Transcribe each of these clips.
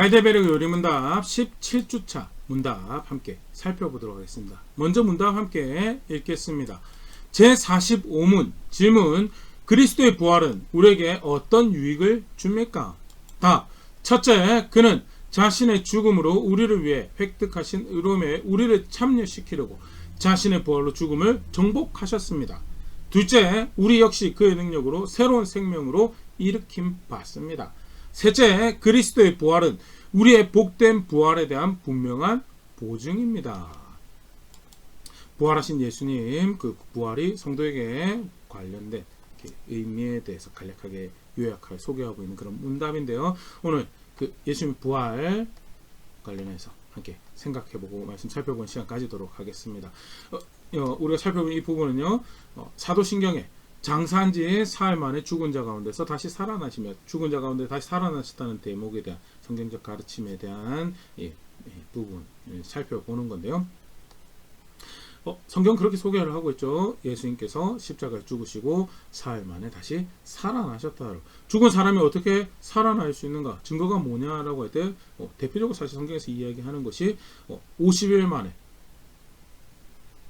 아이데베르 요리 문답 17주차 문답 함께 살펴보도록 하겠습니다. 먼저 문답 함께 읽겠습니다. 제45문 질문 그리스도의 부활은 우리에게 어떤 유익을 줍니까? 답 첫째 그는 자신의 죽음으로 우리를 위해 획득하신 의로움에 우리를 참여시키려고 자신의 부활로 죽음을 정복하셨습니다. 둘째, 우리 역시 그의 능력으로 새로운 생명으로 일으킴 받습니다. 셋째, 그리스도의 부활은 우리의 복된 부활에 대한 분명한 보증입니다. 부활하신 예수님 그 부활이 성도에게 관련된 의미에 대해서 간략하게 요약하여 소개하고 있는 그런 문답인데요. 오늘 그 예수님 부활 관련해서 함께 생각해보고 말씀 살펴보는 시간 가지도록 하겠습니다. 어, 어, 우리가 살펴본 이 부분은요, 어, 사도신경에 장사한 지 사흘 만에 죽은 자 가운데서 다시 살아나시며 죽은 자 가운데 다시 살아나셨다는 대목에 대한 성경적 가르침에 대한 이, 이 부분 을 살펴보는 건데요. 어, 성경 그렇게 소개를 하고 있죠. 예수님께서 십자가에 죽으시고 사흘 만에 다시 살아나셨다. 죽은 사람이 어떻게 살아날 수 있는가? 증거가 뭐냐라고 할때 어, 대표적으로 사실 성경에서 이야기하는 것이 어, 50일 만에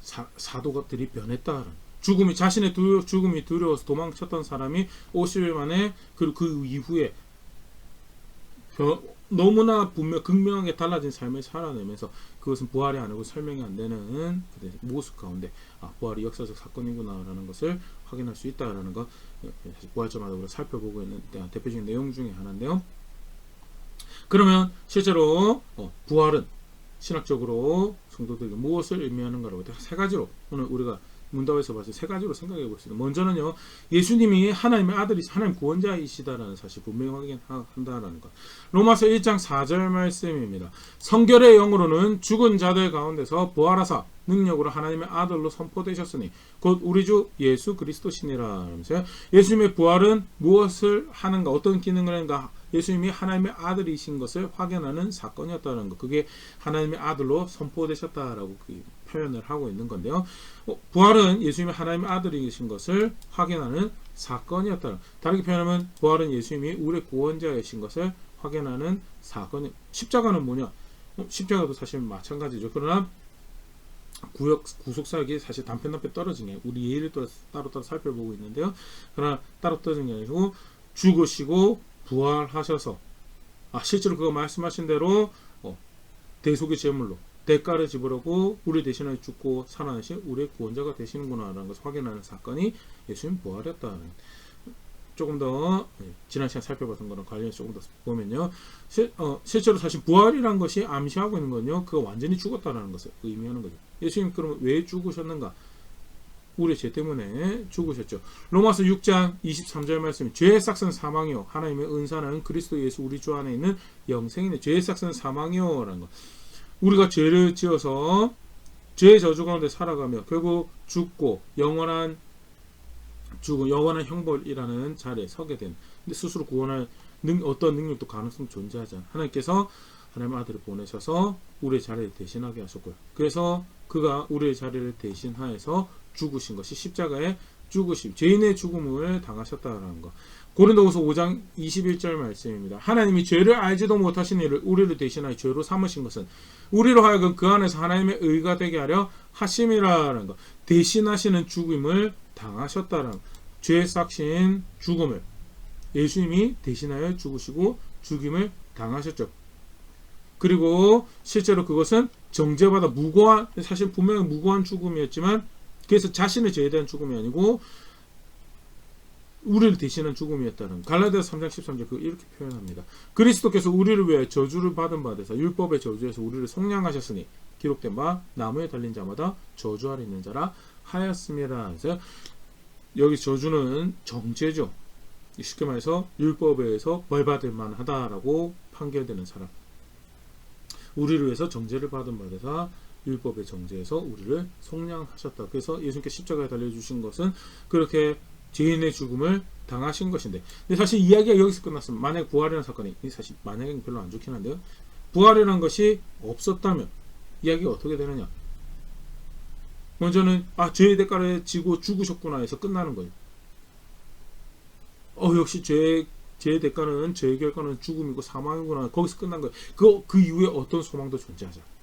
사, 사도들이 변했다는 죽음이 자신의 두려, 죽음이 두려워서 도망쳤던 사람이 50일 만에 그리고 그 이후에 변- 너무나 분명 극명하게 달라진 삶을 살아내면서 그것은 부활이 아니고 설명이 안 되는 그 모습 가운데 아 부활이 역사적 사건이구나라는 것을 확인할 수 있다라는 것 어, 사실 부활절마다 우리가 살펴보고 있는 대표적인 내용 중에 하나인데요. 그러면 실제로 어, 부활은 신학적으로 성도들에게 무엇을 의미하는가라고 세 가지로 오늘 우리가 문답에서 봐서 세 가지로 생각해 볼 수 있는 먼저는요 예수님이 하나님의 아들이 하나님 구원자이시다라는 사실 분명히 확인한다라는 것. 로마서 1장 4절 말씀입니다. 성결의 영으로는 죽은 자들 가운데서 부활하사 능력으로 하나님의 아들로 선포되셨으니 곧 우리 주 예수 그리스도시니라 하면서요. 예수님의 부활은 무엇을 하는가 어떤 기능을 하는가 예수님이 하나님의 아들이신 것을 확인하는 사건이었다는 것. 그게 하나님의 아들로 선포되셨다라고 그 표현을 하고 있는 건데요. 어, 부활은 예수님이 하나님의 아들이신 것을 확인하는 사건이었다. 다르게 표현하면 부활은 예수님이 우리 구원자이신 것을 확인하는 사건이. 십자가는 뭐냐? 어, 십자가도 사실 마찬가지죠. 그러나 구역 구속사역이 사실 단편 단편 떨어진 게 우리 예를 따로 따로 살펴보고 있는데요. 그러나 따로 떨어진 게 아니고 죽으시고 부활하셔서 아 실제로 그거 말씀하신 대로 어, 대속의 제물로 대가를 지불하고 우리 대신에 죽고 살아나신 우리의 구원자가 되시는구나라는 것을 확인하는 사건이 예수님 부활이었다는 조금 더 예, 지난 시간 살펴봤던 거랑 관련해서 조금 더 보면요 실, 어, 실제로 사실 부활이란 것이 암시하고 있는 건요 그거 완전히 죽었다라는 것을 의미하는 거죠 예수님 그러면 왜 죽으셨는가 우리 죄 때문에 죽으셨죠. 로마서 6장 23절 말씀 죄의 삭은 사망이요 하나님의 은사는 그리스도 예수 우리 주 안에 있는 영생이네. 죄의 삭은 사망이요라는 거. 우리가 죄를 지어서 죄의 저주 가운데 살아가며 결국 죽고 영원한 죽음, 영원한 형벌이라는 자리에 서게 된. 근데 스스로 구원할 능, 어떤 능력도 가능성 존재하지 않아. 하나님께서 하나님 아들을 보내셔서 우리의 자리를 대신하게 하셨고요. 그래서 그가 우리의 자리를 대신하여서 죽으신 것이 십자가에 죽으심, 죄인의 죽음을 당하셨다는 것. 고린도후서 5장 21절 말씀입니다. 하나님이 죄를 알지도 못하신 이를 우리를 대신하여 죄로 삼으신 것은 우리로 하여금 그 안에서 하나님의 의가 되게 하려 하심이라는 것. 대신하시는 죽음을 당하셨다는 것. 죄 싹신 죽음을 예수님이 대신하여 죽으시고 죽임을 당하셨죠. 그리고 실제로 그것은 정죄받아 무고한 사실 분명히 무고한 죽음이었지만 그래서 자신의 죄에 대한 죽음이 아니고 우리를 대신한 죽음이었다는 갈라디아 3장 13절 그 이렇게 표현합니다. 그리스도께서 우리를 위해 저주를 받은 바 되사 율법의 저주에서 우리를 속량하셨으니 기록된 바 나무에 달린 자마다 저주 아래 있는 자라 하였습니다. 그래서 여기 저주는 정죄죠. 쉽게 말해서 율법에 의해서 벌받을 만하다라고 판결되는 사람. 우리를 위해서 정죄를 받은 바 되사 율법의 정죄에서 우리를 속량하셨다. 그래서 예수님께 십자가에 달려 주신 것은 그렇게 죄인의 죽음을 당하신 것인데 근데 사실 이야기가 여기서 끝났으면 만약 부활이라는 사건이 사실 만약에는 별로 안 좋긴 한데요. 부활이라는 것이 없었다면 이야기가 어떻게 되느냐 먼저는 아 죄의 대가를 지고 죽으셨구나 해서 끝나는 거예요. 어 역시 죄제 대가는 제 결과는 죽음이고 사망이구나 거기서 끝난 거예요. 그, 그 이후에 어떤 소망도 존재하지 않아요.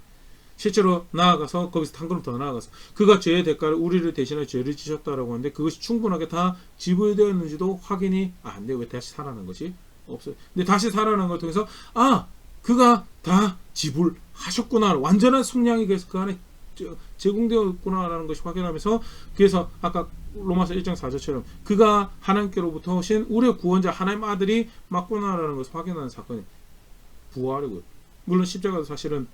실제로 나아가서 거기서 한 걸음 더 나아가서 그가 죄의 대가를 우리를 대신해 죄를 지셨다라고 하는데 그것이 충분하게 다 지불되었는지도 확인이 안 돼요. 왜 다시 살아난 것이 없어요. 근데 다시 살아난 걸 통해서 아 그가 다 지불하셨구나 완전한 속량이 그래서 그 안에 저- 제공되었구나라는 것이 확인하면서 그래서 아까 로마서 1장 4절처럼 그가 하나님께로부터 오신 우리의 구원자 하나님 아들이 맞구나라는 것을 확인하는 사건이 부활이고요. 물론 십자가도 사실은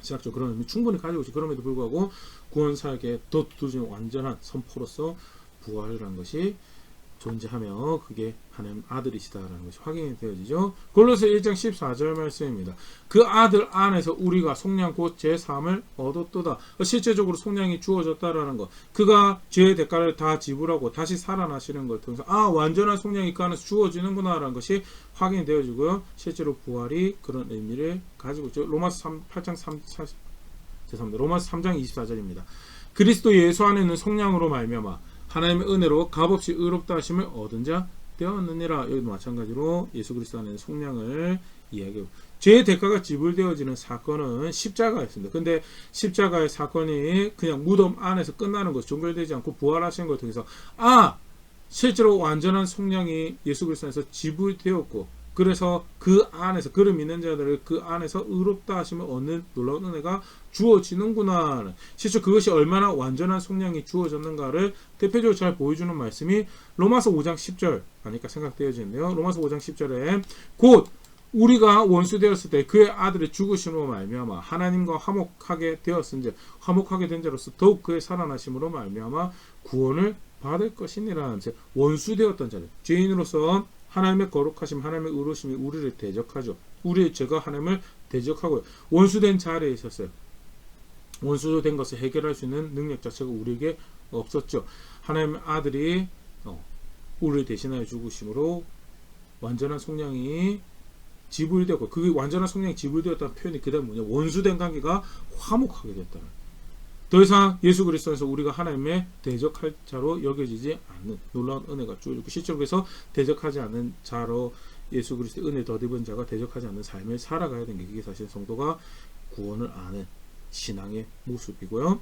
신학적 그런 의미 충분히 가지고 있죠. 그럼에도 불구하고 구원사에게 더 두드러진 완전한 선포로서 부활이라는 것이 존재하며 그게 하나님 아들이시다라는 것이 확인이 되어지죠. 골로새 1장 14절 말씀입니다. 그 아들 안에서 우리가 속량 곧 제3을 얻었도다. 실제적으로 속량이 주어졌다라는 것. 그가 죄의 대가를 다 지불하고 다시 살아나시는 걸 통해서 아 완전한 속량이 그 안에서 주어지는구나라는 것이 확인이 되어지고요. 실제로 부활이 그런 의미를 가지고 있죠. 로마서 3, 8장 3, 4, 죄송합니다. 로마서 3장 24절입니다. 그리스도 예수 안에 있는 속량으로 말미암아 하나님의 은혜로 값없이 의롭다 하심을 얻은 자 되었느니라. 여기도 마찬가지로 예수 그리스도 안에 속량을 이야기하고 죄의 대가가 지불되어지는 사건은 십자가였습니다. 근데 십자가의 사건이 그냥 무덤 안에서 끝나는 것, 종결되지 않고 부활하시는 걸 통해서 아 실제로 완전한 속량이 예수 그리스도 안에서 지불되었고 그래서 그 안에서 그를 믿는 자들을 그 안에서 의롭다 하심을 얻는 놀라운 은혜가 주어지는구나. 실제 그것이 얼마나 완전한 속량이 주어졌는가를 대표적으로 잘 보여주는 말씀이 로마서 5장 10절 아니까 생각되어지는데요. 로마서 5장 10절에 곧 우리가 원수 되었을 때 그의 아들의 죽으심으로 말미암아 하나님과 화목하게 되었은즉 화목하게 된 자로서 더욱 그의 살아나심으로 말미암아 구원을 받을 것이니라. 즉 원수 되었던 자들 죄인으로서 하나님의 거룩하심, 하나님의 의로심이 우리를 대적하죠. 우리의 죄가 하나님을 대적하고 원수된 자리에 있었어요. 원수로 된 것을 해결할 수 있는 능력 자체가 우리에게 없었죠. 하나님의 아들이 어, 우리를 대신하여 죽으심으로 완전한 속량이 지불되고 그 완전한 속량이 지불되었다는 표현이 그다음 뭐냐 원수된 관계가 화목하게 됐다는 더 이상 예수 그리스도에서 우리가 하나님의 대적할 자로 여겨지지 않는 놀라운 은혜가 주어지고 실제로 그래서 대적하지 않는 자로 예수 그리스도의 은혜 덧입은 자가 대적하지 않는 삶을 살아가야 되는 게 이게 사실 성도가 구원을 아는 신앙의 모습이고요.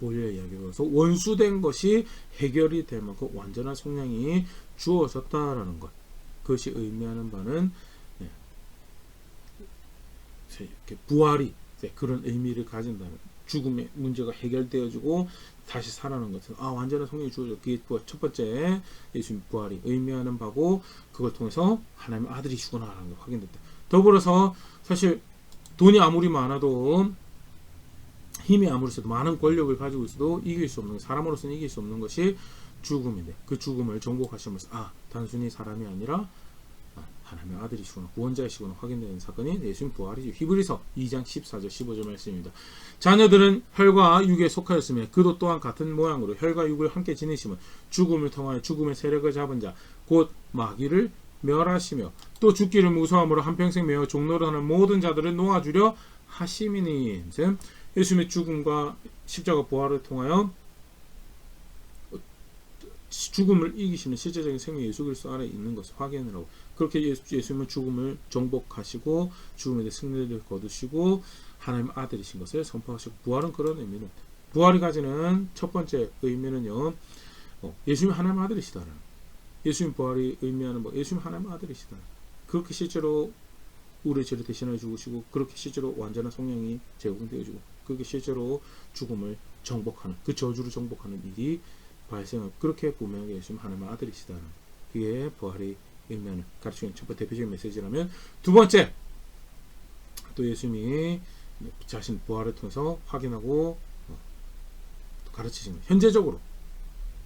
오히려 이야기로서 원수된 것이 해결이 될 만큼 완전한 속량이 주어졌다라는 것. 그것이 의미하는 바는 예, 이렇게 부활이 네, 그런 의미를 가진다는 죽음의 문제가 해결되어지고 다시 살아나는 것은 아 완전한 성령이 주어져 그게 부활, 첫 번째 예수님 부활이 의미하는 바고 그걸 통해서 하나님의 아들이 죽어나가는 게 확인됐다. 더불어서 사실 돈이 아무리 많아도 힘이 아무리 있어도 많은 권력을 가지고 있어도 이길 수 없는 사람으로서는 이길 수 없는 것이 죽음인데 그 죽음을 정복하시면서 아 단순히 사람이 아니라 아, 하나님의 아들이시구나 구원자이시구나 확인되는 사건이 예수님 부활이죠. 히브리서 2장 14절 15절 말씀입니다. 자녀들은 혈과 육에 속하였으며 그도 또한 같은 모양으로 혈과 육을 함께 지니심은 죽음을 통하여 죽음의 세력을 잡은 자 곧 마귀를 멸하시며 또 죽기를 무서함으로 한평생 매어 종로를 하는 모든 자들을 놓아주려 하심이니 즉 예수님의 죽음과 십자가 부활을 통하여 죽음을 이기시는 실제적인 생명 예수 그리스도 안에 있는 것을 확인을 하고 그렇게 예수, 예수 님은 죽음을 정복하시고 죽음에 대해 승리를 거두시고 하나님 아들이신 것을 선포하시고 부활은 그런 의미는 부활이 가지는 첫 번째 의미는요 어, 예수님 하나님 아들이시다는 예수님 부활이 의미하는 뭐 예수님 하나님 아들이시다 그렇게 실제로 우리의 죄를 대신해 죽으시고 그렇게 실제로 완전한 성령이 제공되어지고 그렇게 실제로 죽음을 정복하는 그 저주를 정복하는 일이 발생을 그렇게 분명하게 예수님 하나님의 아들이시다는 그게 부활이 의미하는 가르치는 첫 번째 대표적인 메시지라면 두 번째 또 예수님이 자신 부활을 통해서 확인하고 어, 가르치시는 현재적으로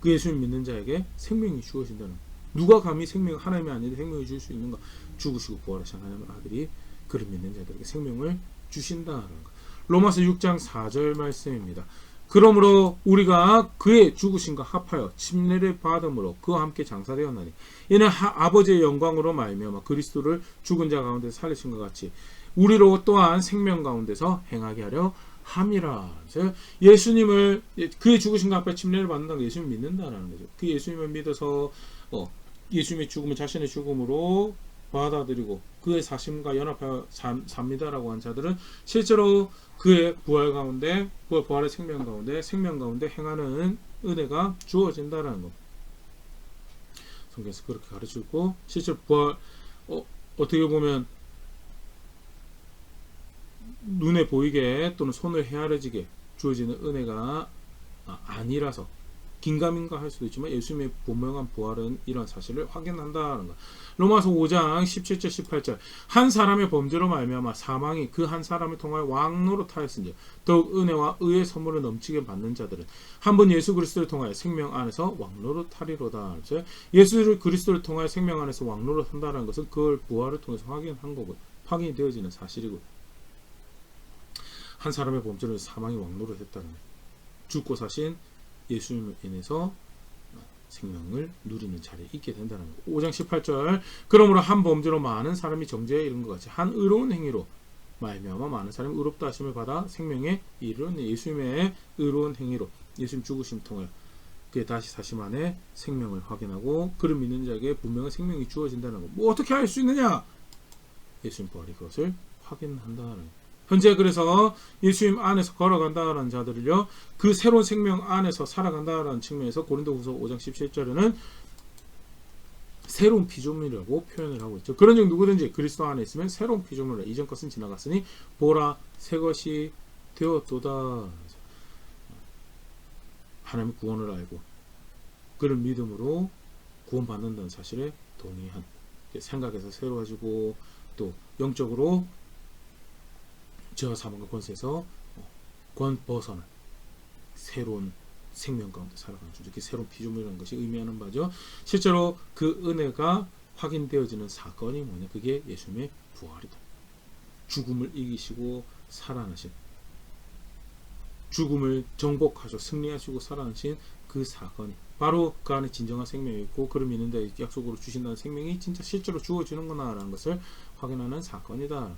그 예수님 믿는 자에게 생명이 주어진다는 누가 감히 생명 하나님이 아닌데 생명을 줄 수 있는가? 죽으시고 부활하신 하나님의 아들이 그를 믿는 자들에게 생명을 주신다는 것 로마서 6장 4절 말씀입니다. 그러므로 우리가 그의 죽으심과 합하여 침례를 받음으로 그와 함께 장사되었나니 이는 하- 아버지의 영광으로 말미암아 그리스도를 죽은 자 가운데 살리신 것 같이 우리로 또한 생명 가운데서 행하게 하려 함이라. 즉 예수님을 그의 죽으심과 합하여 침례를 받는다는 게 예수님 믿는다라는 거죠. 그 예수님을 믿어서 어, 예수님의 죽음을 자신의 죽음으로 받아들이고 그의 사심과 연합하여 삽- 삽니다라고 한 자들은 실제로 그의 부활 가운데 부활, 부활의 생명 가운데 생명 가운데 행하는 은혜가 주어진다라는 것. 성경에서 그렇게 가르치고 실제로 부활 어, 어떻게 보면 눈에 보이게 또는 손을 헤아려지게 주어지는 은혜가 아, 아니라서 긴가민가 할 수도 있지만 예수님의 분명한 부활은 이런 사실을 확인한다는 것. 로마서 5장 17절 18절 한 사람의 범죄로 말미암아 사망이 그 한 사람을 통하여 왕노로 타였으니 더욱 은혜와 의의 선물을 넘치게 받는 자들은 한 번 예수 그리스도를 통하여 생명 안에서 왕노로 타리로다. 그래서 예수 그리스도를 통하여 생명 안에서 왕노로 탄다는 것은 그걸 부활을 통해서 확인한 거고 확인이 되어지는 사실이고 한 사람의 범죄로 사망이 왕노로 했다는 것. 죽고 사신 예수님을 인해서 생명을 누리는 자리에 있게 된다는 거. 5장 18절. 그러므로 한 범죄로 많은 사람이 정죄에 이른 것 같이 한 의로운 행위로 말미암아 많은 사람이 의롭다 하심을 받아 생명에 이르는 예수님의 의로운 행위로 예수님 죽으심 통하여 그의 다시 사심 안에 생명을 확인하고 그를 믿는 자에게 분명한 생명이 주어진다는 거. 뭐 어떻게 할 수 있느냐? 예수님 부활이 그것을 확인한다는 거. 현재 그래서 예수님 안에서 걸어간다라는 자들을요 그 새로운 생명 안에서 살아간다라는 측면에서 고린도후서 5장 17절에는 새로운 피조물이라고 표현을 하고 있죠. 그런즉 누구든지 그리스도 안에 있으면 새로운 피조물이라 이전 것은 지나갔으니 보라 새 것이 되었도다. 하나님의 구원을 알고 그를 믿음으로 구원받는다는 사실에 동의한 생각에서 새로워지고 또 영적으로 죄와 사망과 권세에서 어, 권 벗어난 새로운 생명 가운데 살아가는 중 이렇게 새로운 피조물이라는 것이 의미하는 바죠. 실제로 그 은혜가 확인되어지는 사건이 뭐냐? 그게 예수님의 부활이다. 죽음을 이기시고 살아나신 죽음을 정복하시고 승리하시고 살아나신 그 사건이 바로 그 안에 진정한 생명이 있고 그를 믿는 데 약속으로 주신다는 생명이 진짜 실제로 주어지는구나라는 것을 확인하는 사건이다.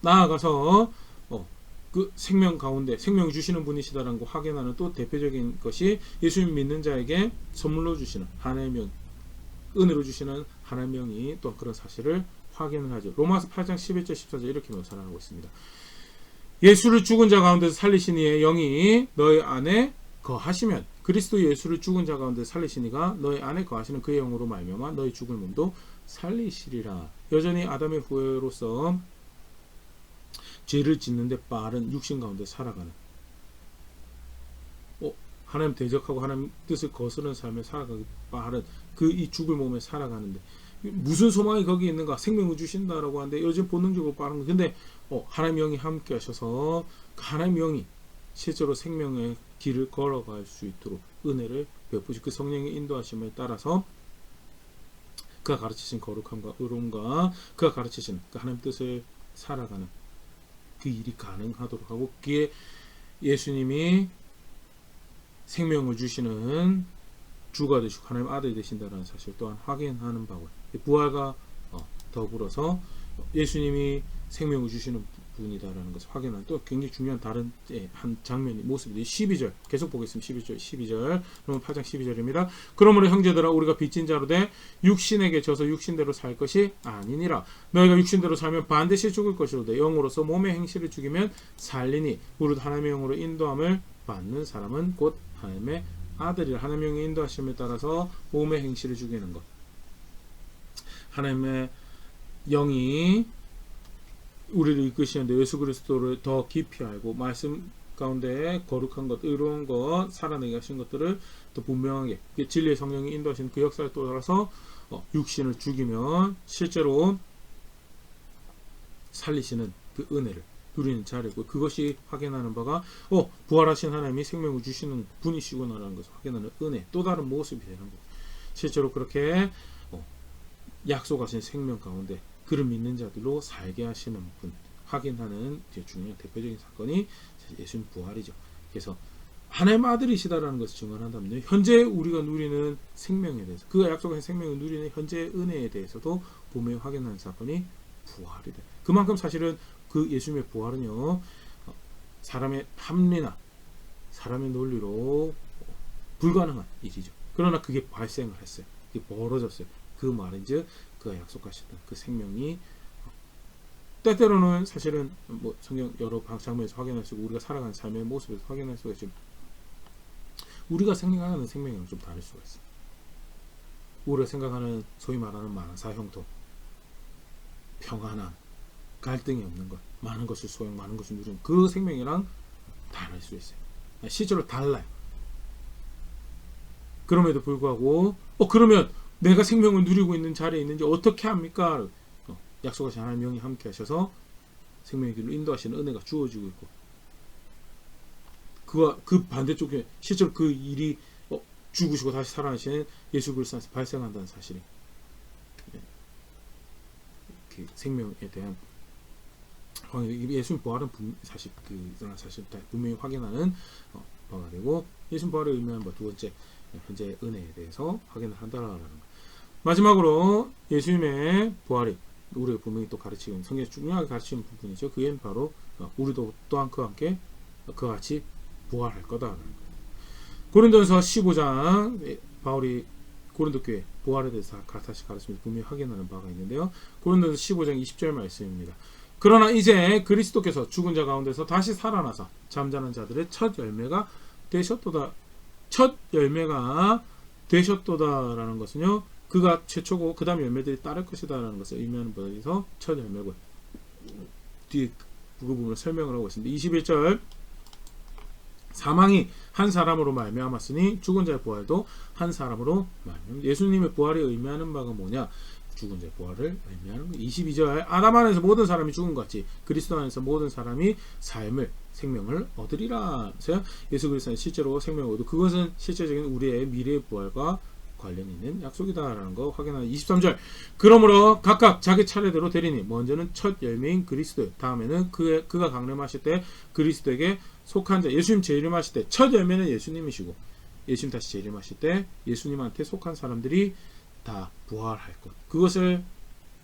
나아가서 어, 그 생명 가운데 생명을 주시는 분이시다라는 거 확인하는 또 대표적인 것이 예수님 믿는 자에게 선물로 주시는 하나의 명, 은혜로 주시는 하나의 명이 또 그런 사실을 확인을 하죠. 로마서 8장 11절 14절 이렇게 묘사를 하고 있습니다. 예수를 죽은 자 가운데서 살리신 이의 영이 너희 안에 거하시면 그리스도 예수를 죽은 자 가운데 살리신 이가 너희 안에 거하시는 그의 영으로 말미암아 너희 죽을 몸도 살리시리라. 여전히 아담의 후예로서 죄를 짓는데 빠른 육신 가운데 살아가는. 어, 하나님 대적하고 하나님 뜻을 거스르는 삶에 살아가기 빠른 그 이 죽을 몸에 살아가는데. 무슨 소망이 거기 있는가? 생명을 주신다라고 하는데 요즘 본능적으로 빠른 거. 근데 어, 하나님 영이 함께 하셔서 그 하나님 영이 실제로 생명의 길을 걸어갈 수 있도록 은혜를 베푸시 그 성령의 인도하심에 따라서 그가 가르치신 거룩함과 의로움과 그가 가르치신 그 하나님 뜻을 살아가는 그 일이 가능하도록 하고 그게 예수님이 생명을 주시는 주가 되시고 하나님 아들이 되신다는 사실 또한 확인하는 바고 부활과 어, 더불어서 예수님이 생명을 주시는 분이다라는 것을 확인하는 또 굉장히 중요한 다른 예, 한 장면이 모습이 12절. 계속 보겠습니다. 11절 12절. 그러면 8장 12절입니다. 그러므로 형제들아 우리가 빚진 자로 돼 육신에게 져서 육신대로 살 것이 아니니라. 너희가 육신대로 살면 반드시 죽을 것이로되 영으로서 몸의 행실을 죽이면 살리니 우리도 하나님의 영으로 인도함을 받는 사람은 곧 하나님의 아들이라. 하나님의 영의 인도하심에 따라서 몸의 행실을 죽이는 것. 하나님의 영이 우리를 이끄시는데 예수 그리스도를 더 깊이 알고 말씀 가운데 거룩한 것, 의로운 것, 살아내게 하신 것들을 또 분명하게 그 진리의 성령이 인도하시는 그 역사를 따라서 어, 육신을 죽이면 실제로 살리시는 그 은혜를 누리는 자리고 그것이 확인하는 바가 어 부활하신 하나님이 생명을 주시는 분이시구나라는 것을 확인하는 은혜 또 다른 모습이 되는 거 실제로 그렇게 어, 약속하신 생명 가운데 그를 믿는 자들로 살게 하시는 분 확인하는 중요한 대표적인 사건이 예수님 부활이죠. 그래서 하나님 아들이시다라는 것을 증언한다면요. 현재 우리가 누리는 생명에 대해서 그 약속한 생명을 누리는 현재 은혜에 대해서도 분명히 확인하는 사건이 부활이다. 그만큼 사실은 그 예수님의 부활은요. 어, 사람의 합리나 사람의 논리로 불가능한 일이죠. 그러나 그게 발생을 했어요. 그게 벌어졌어요. 그 말인즉 그가 약속하셨던 그 생명이 때때로는 사실은 뭐 성경 여러 방- 장면에서 확인할 수 있고 우리가 살아가는 삶의 모습에서 확인할 수가 있지만 우리가 생각하는 생명이랑 좀 다를 수가 있어. 우리가 생각하는 소위 말하는 만사 형통, 평안함, 갈등이 없는 것, 많은 것을 소용, 많은 것을 누리는 그 생명이랑 다를 수 있어요. 실제로 달라요. 그럼에도 불구하고, 어 그러면 내가 생명을 누리고 있는 자리에 있는지 어떻게 합니까? 어, 약속하신 하나님 영이 함께 하셔서 생명의 길로 인도하시는 은혜가 주어지고 있고 그와 그 반대쪽에 실제로 그 일이 어, 죽으시고 다시 살아나시는 예수 그리스도 안에서 발생한다는 사실이 예. 그 생명에 대한 예수님 부활은 분, 사실 그 사실 다 분명히 확인하는 어, 바가 되고 예수님 부활에 의미하는 바 두 번째 현재 은혜에 대해서 확인을 한다라는 것. 마지막으로 예수님의 부활이 우리가 분명히 또 가르치는 성경에서 중요하게 가르치는 부분이죠. 그게 바로 어, 우리도 또한 그와 함께 그와 같이 부활할 거다라는 거예요. 고린도전서 15장 예, 바울이 고린도 교회 부활에 대해서 다- 다시 가르치면서 분명히 확인하는 바가 있는데요. 고린도전서 15장 20절 말씀입니다. 그러나 이제 그리스도께서 죽은 자 가운데서 다시 살아나서 잠자는 자들의 첫 열매가 되셨도다. 첫 열매가 되셨도다라는 것은요. 그가 최초고 그 다음 열매들이 따를 것이다 라는 것을 의미하는 바에서 첫 열매고 뒤에 그 부분을 설명을 하고 있습니다. 21절. 사망이 한 사람으로 말미암았으니 죽은 자의 부활도 한 사람으로 말미암 예수님의 부활이 의미하는 바가 뭐냐? 죽은 자의 부활을 의미하는 거. 22절. 아담 안에서 모든 사람이 죽은 것 같이 그리스도 안에서 모든 사람이 삶을 생명을 얻으리라. 그래서 예수 그리스도는 실제로 생명을 얻고 그것은 실제적인 우리의 미래의 부활과 관련 있는 약속이다라는 거 확인하는 23절. 그러므로 각각 자기 차례대로 되리니 먼저는 첫 열매인 그리스도 다음에는 그, 그가 강림하실 때 그리스도에게 속한 자 예수님 재림하실 때 첫 열매는 예수님이시고 예수님 다시 재림하실 때 예수님한테 속한 사람들이 다 부활할 것. 그것을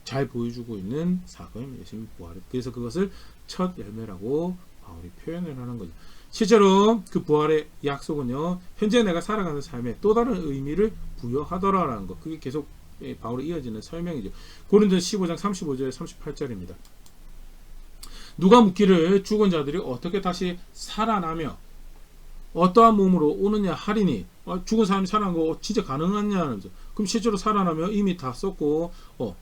잘 보여주고 있는 사건입니다 예수님 부활 그래서 그것을 첫 열매라고 바울이 표현을 하는 거죠 실제로 그 부활의 약속은요 현재 내가 살아가는 삶에 또 다른 의미를 부여하더라라는 것. 그게 계속 예, 바울이 이어지는 설명이죠. 고린도 15장 35절 38절입니다. 누가 묻기를 죽은 자들이 어떻게 다시 살아나며 어떠한 몸으로 오느냐 하리니 어, 죽은 사람이 살아난 거 진짜 가능하냐 그럼 실제로 살아나며 이미 다 썼고 어,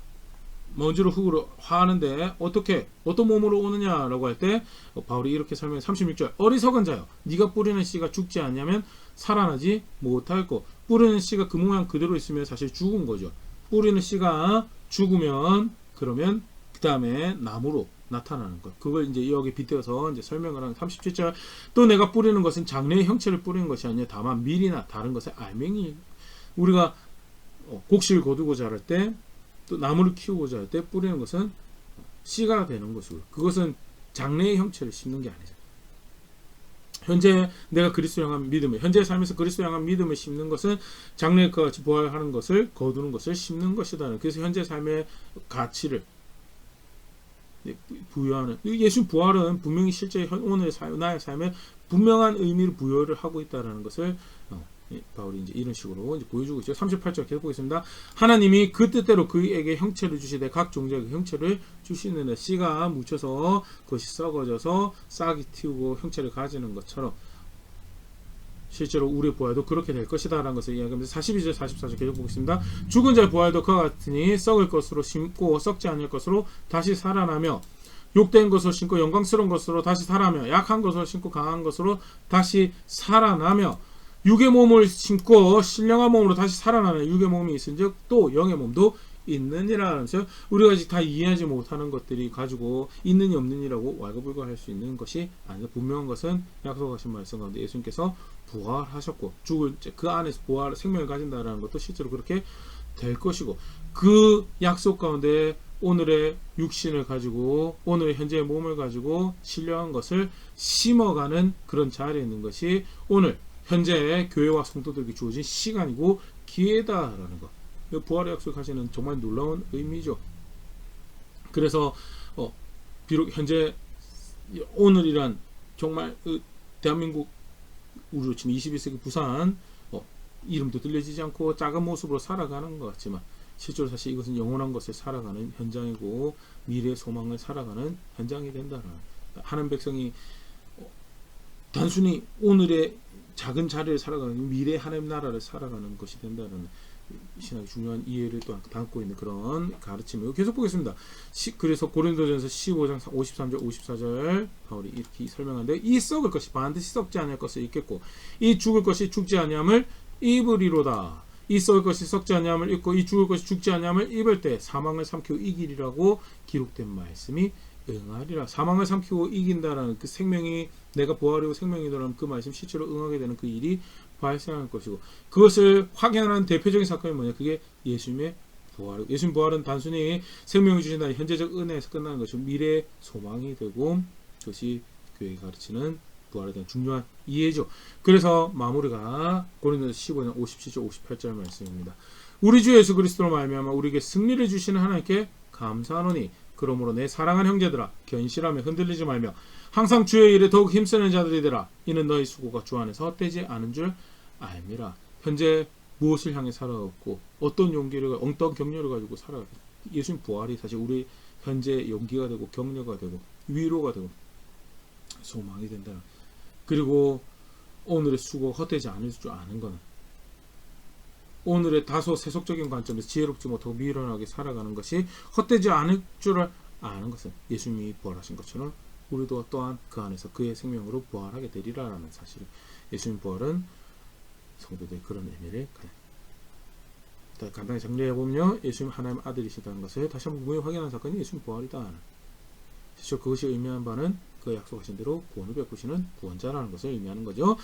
먼지로 흙으로 화하는데 어떻게 어떤 몸으로 오느냐라고 할 때 바울이 이렇게 설명해 36절 어리석은 자여 네가 뿌리는 씨가 죽지 않냐면 살아나지 못할 거 뿌리는 씨가 그 모양 그대로 있으면 사실 죽은 거죠 뿌리는 씨가 죽으면 그러면 그 다음에 나무로 나타나는 것. 그걸 이제 여기 빗대어서 이제 설명을 하는 37절. 또 내가 뿌리는 것은 장래의 형체를 뿌리는 것이 아니라 다만 밀이나 다른 것의 알맹이. 우리가 어, 곡식을 거두고자 할 때, 또 나무를 키우고자 할 때 뿌리는 것은 씨가 되는 것이고, 그것은 장래의 형체를 심는 게 아니죠. 현재 내가 그리스도 향한 믿음을, 현재 삶에서 그리스도 향한 믿음을 심는 것은 장래의 것 같이 부활하는 것을 거두는 것을 심는 것이다. 그래서 현재 삶의 가치를 부여하는 예수 부활은 분명히 실제 오늘의 삶, 나의 삶에 분명한 의미를 부여를 하고 있다라는 것을 바울이 이제 이런 식으로 이제 보여주고 있죠. 38절 계속 보겠습니다. 하나님이 그 뜻대로 그에게 형체를 주시되 각 종자의 형체를 주시는 씨가 묻혀서 그것이 썩어져서 싹이 튀우고 형체를 가지는 것처럼 실제로 우리의 부활도 그렇게 될 것이다 라는 것을 이야기합니다. 42절 44절 계속 보겠습니다. 죽은 자의 부활도 그와 같으니 썩을 것으로 심고 썩지 않을 것으로 다시 살아나며 욕된 것을 심고 영광스러운 것으로 다시 살아나며 약한 것을 심고 강한 것으로 다시 살아나며 육의 몸을 심고 신령한 몸으로 다시 살아나는 육의 몸이 있은즉 또 영의 몸도 있느니라는 것을 우리가 아직 다 이해하지 못하는 것들이 가지고 있느니 없느니라고 왈가불가할 수 있는 것이 아니라 분명한 것은 약속하신 말씀 가운데 예수님께서 부활하셨고 죽을 그 안에서 부활 생명을 가진다라는 것도 실제로 그렇게 될 것이고 그 약속 가운데 오늘의 육신을 가지고 오늘의 현재의 몸을 가지고 신령한 것을 심어가는 그런 자리에 있는 것이 오늘 현재 교회와 성도들에게 주어진 시간이고 기회다라는 것. 부활의 약속하시는 정말 놀라운 의미죠. 그래서 어, 비록 현재 오늘이란 정말 그 대한민국 우리로 치면 21세기 부산 어, 이름도 들려지지 않고 작은 모습으로 살아가는 것 같지만 실제로 사실 이것은 영원한 것을 살아가는 현장이고 미래의 소망을 살아가는 현장이 된다는 하는 백성이 어, 단순히 오늘의 작은 자리를 살아가는 미래 하나님 나라를 살아가는 것이 된다는 신학의 중요한 이해를 또 담고 있는 그런 가르침을 계속 보겠습니다. 시- 그래서 고린도전서 15장 53절 54절 바울이 이렇게 설명하는데 이 썩을 것이 반드시 썩지 아니할 것을 입겠고 이 죽을 것이 죽지 아니함을 입으리로다. 이 썩을 것이 썩지 아니함을 입고 이 죽을 것이 죽지 아니함을 입을 때 사망을 삼키고 이기리라고 기록된 말씀이 응하리라. 사망을 삼키고 이긴다라는 그 생명이 내가 부활이고 생명이라는 그 말씀 실제로 응하게 되는 그 일이 발생할 것이고 그것을 확인하는 대표적인 사건이 뭐냐? 그게 예수님의 부활. 예수님 부활은 단순히 생명을 주신다는 현재적 은혜에서 끝나는 것이고 미래의 소망이 되고 그것이 교회가 가르치는 부활에 대한 중요한 이해죠. 그래서 마무리가 고린도서 15장 57절 58절 말씀입니다. 우리 주 예수 그리스도로 말미암아 우리에게 승리를 주시는 하나님께 감사하노니 그러므로 내 사랑하는 형제들아 견실하며 흔들리지 말며 항상 주의 일에 더욱 힘쓰는 자들이 되라. 이는 너희 수고가 주 안에서 헛되지 않은 줄 알미라. 현재 무엇을 향해 살아갔고 어떤 용기를 어떤 격려를 가지고 살아갔고 예수님 부활이 사실 우리 현재 용기가 되고 격려가 되고 위로가 되고 소망이 된다. 그리고 오늘의 수고가 헛되지 않을 줄 아는 거는 오늘의 다소 세속적인 관점에서 지혜롭지 못하고 미련하게 살아가는 것이 헛되지 않을 줄 아는 것은 예수님이 부활하신 것처럼 우리도 또한 그 안에서 그의 생명으로 부활하게 되리라라는 사실. 예수님 부활은 성도들의 그런 의미를 가진. 간단히 정리해 보면요, 예수님 하나님 아들이시다는 것을 다시 한번 분명히 확인한 사건이 예수님 부활이다. 실제 그것이 의미하는 바는 그 약속하신 대로 구원을 베푸시는 구원자라는 것을 의미하는 거죠.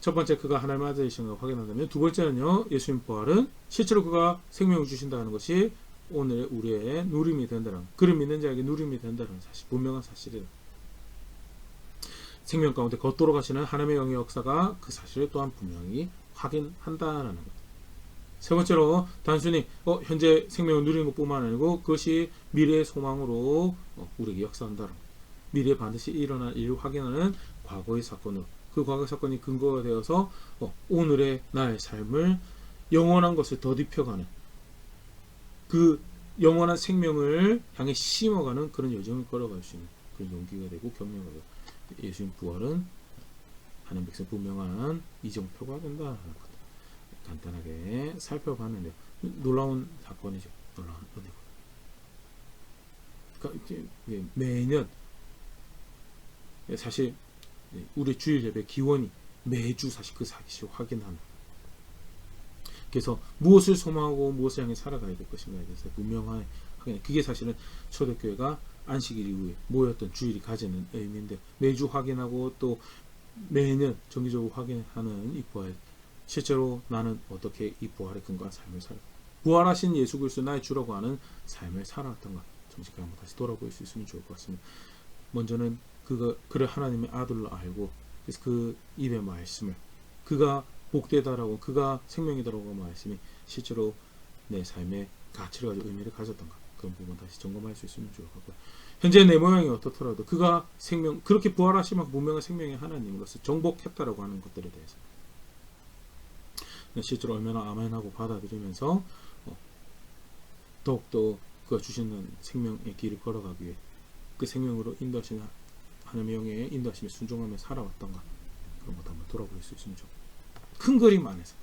첫 번째 그가 하나님 아들이신 걸 확인한다면 두 번째는요 예수님 부활은 실제로 그가 생명을 주신다는 것이 오늘 우리의 누림이 된다는 그를 믿는 자에게 누림이 된다는 사실 분명한 사실이다. 생명 가운데 걷도록 하시는 하나님의 영의 역사가 그 사실을 또한 분명히 확인한다라는 것. 세 번째로 단순히 어, 현재 생명을 누리는 것뿐만 아니고 그것이 미래의 소망으로 어, 우리에게 역사한다는 것. 미래에 반드시 일어날 일을 확인하는 과거의 사건으로 그 과거 사건이 근거가 되어서 어, 오늘의 나의 삶을 영원한 것을 더딥혀가는 그 영원한 생명을 향해 심어가는 그런 여정을 걸어갈 수 있는 그런 용기가 되고 격려가 되고 예수님 부활은 하는 백성 분명한 이정표가 된다는 것. 간단하게 살펴봤는데 놀라운 사건이죠. 놀라운 은혜고. 그러니까 매년 사실 우리 주일 예배 기원이 매주 사실 그 사실을 확인하는 그래서 무엇을 소망하고 무엇을 향해 살아가야 될 것인가에 대해서 확인 그게 사실은 초대교회가 안식일 이후에 모였던 주일이 가지는 의미인데 매주 확인하고 또 매년 정기적으로 확인하는 이 부활 실제로 나는 어떻게 이 부활에 근거한 삶을 살아 부활하신 예수 그리스도 나의 주라고 하는 삶을 살아왔던가 정직하게 한번 다시 돌아볼 수 있으면 좋을 것 같습니다. 먼저는 그가 그를 하나님의 아들로 알고 그래서 그 입의 말씀을 그가 복되다라고 그가 생명이다라고 말씀이 실제로 내 삶의 가치를 가지고 의미를 가졌던가 그런 부분 다시 점검할 수 있으면 좋을 것 같고요. 현재 내 모양이 어떻더라도 그가 생명 그렇게 부활하시면 분명한 생명의 하나님으로서 정복했다라고 하는 것들에 대해서 실제로 얼마나 아멘하고 받아들이면서 어, 더욱더 그가 주시는 생명의 길을 걸어가기 위해 그 생명으로 인도하시는 하나님의 영의 인도하심에 순종하며 살아왔던가 그런 것도 한번 돌아볼 수 있으면 좋겠습니다. 큰 그림 안에서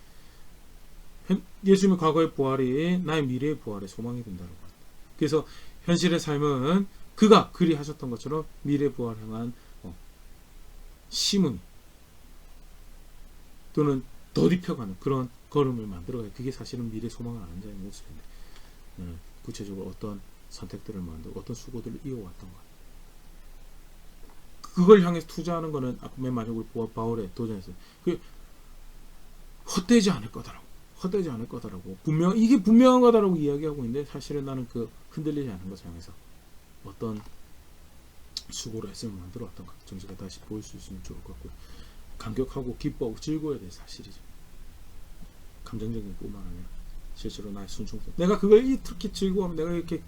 현- 예수님의 과거의 부활이 나의 미래의 부활의 소망이 된다고 합니다. 그래서 현실의 삶은 그가 그리 하셨던 것처럼 미래 부활 향한 어, 심은 또는 더딥혀가는 그런 걸음을 만들어가요. 그게 사실은 미래 소망을 아는 자의 모습인데 나는 구체적으로 어떤 선택들을 만들고 어떤 수고들을 이어왔던가 그걸 향해 투자하는 거는 아까 맨 마지막에 우리 바울의 도전에서 그 헛되지 않을 거다라고 헛되지 않을 거다라고 분명 이게 분명한 거다라고 이야기하고 있는데 사실은 나는 그 흔들리지 않은 것을 향해서 어떤 수고를 했으면 만들어 왔던가 정신가 다시 보일 수 있으면 좋을 것 같고요 감격하고 기뻐하고 즐거워야 될 사실이죠. 감정적인 뿐만 아니라 실제로 나의 순종성. 내가 그걸 이 특히 즐거움 내가 이렇게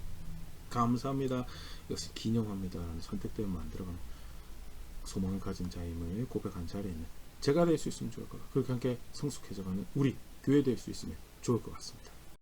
감사합니다 이것을 기념합니다라는 선택들을 만들어가는 소망을 가진 자임을 고백한 자리에 있는 제가 될 수 있으면 좋을 것 같아요. 그렇게 함께 성숙해져가는 우리 교회 될 수 있으면 좋을 것 같습니다.